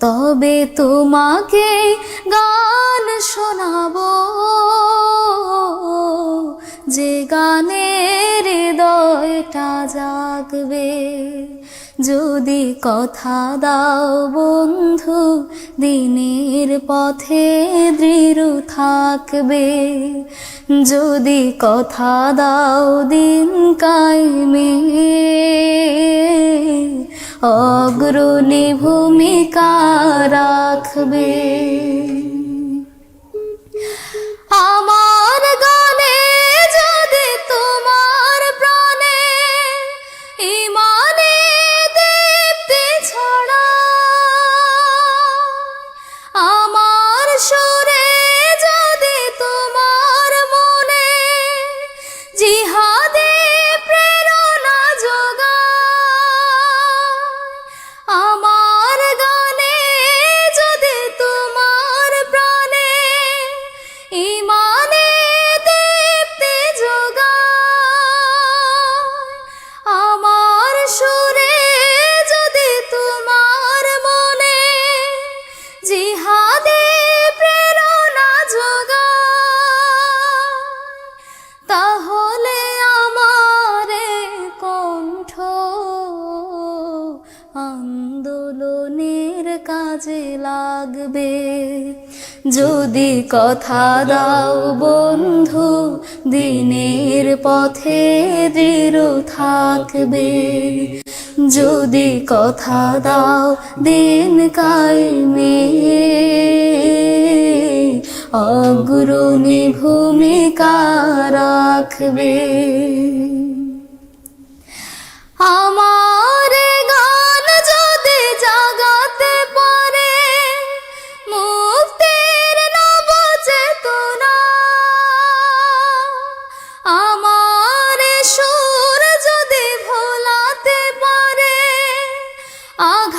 তবে তোমাকে গান শোনাব। যে গানের হৃদয়টা জাগবে, যদি কথা দাও বন্ধু, দিনের পথে দৃঢ় থাকবে। যদি কথা দাও দিন কায়েমে অগ্রণী ভূমিকা রাখবে। জিহাদে প্রেরণা যোগা তাহলে আমার কণ্ঠ আন্দোলনের কাজে লাগবে। যদি কথা দাও বন্ধু, দিনের পথে দৃঢ় থাকবে। যদি কথা দাও দিন কায়েমে অগ্রণী ভূমিকা রাখবে। আমার 啊靠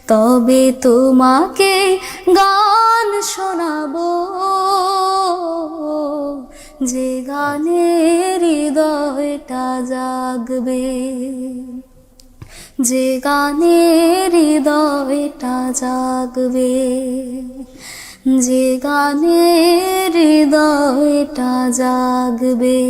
তবে তোমাকে গান শোনাবো। যে গানের হৃদয়টা জাগবে, যে গানের হৃদয়টা জাগবে, যে গানের হৃদয়টা জাগবে।